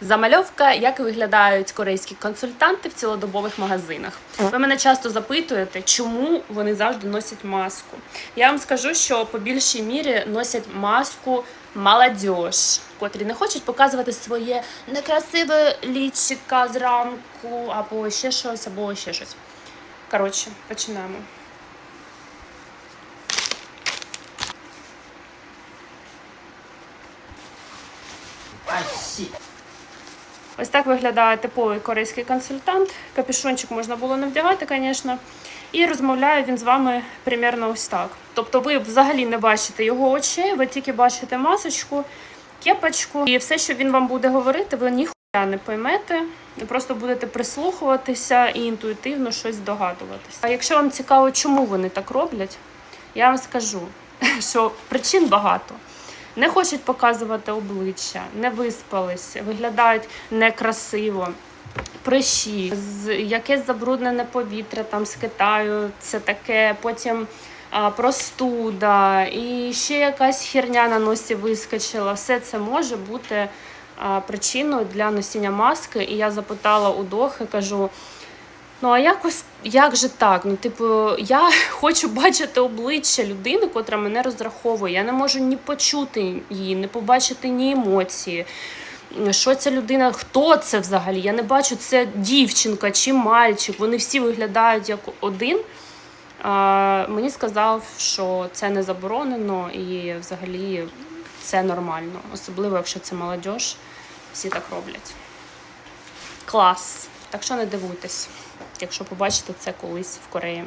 Замальовка, як виглядають корейські консультанти в цілодобових магазинах. Ви мене часто запитуєте, чому вони завжди носять маску. Я вам скажу, що по більшій мірі носять маску молодіж, котрі не хочуть показувати своє некрасиве лічика зранку, або ще щось, або ще щось. Коротше, починаємо. Ось так виглядає типовий корейський консультант. Капюшончик можна було не вдягати, звісно. І розмовляє він з вами примерно ось так. Тобто ви взагалі не бачите його очей, ви тільки бачите масочку, кепочку. І все, що він вам буде говорити, ви ніхуя не поймете. Ви просто будете прислухуватися і інтуїтивно щось здогадуватися. А якщо вам цікаво, чому вони так роблять, я вам скажу, що причин багато. Не хочуть показувати обличчя, не виспались, виглядають некрасиво. Прищі, якесь забруднене повітря там з Китаю, це таке, потім а, простуда, і ще якась херня на носі вискочила. Все це може бути а, причиною для носіння маски. І я запитала у Дохи, кажу: Ну, а якось як же так? Ну, типу, я хочу бачити обличчя людини, котра мене розраховує. Я не можу ні почути її, не побачити ні емоції. Що ця людина, хто це взагалі? Я не бачу, це дівчинка чи мальчик. Вони всі виглядають як один. А, мені сказав, що це не заборонено і взагалі це нормально. Особливо, якщо це молодь, всі так роблять. Клас. Так що не дивуйтесь, якщо побачите це колись в Кореї.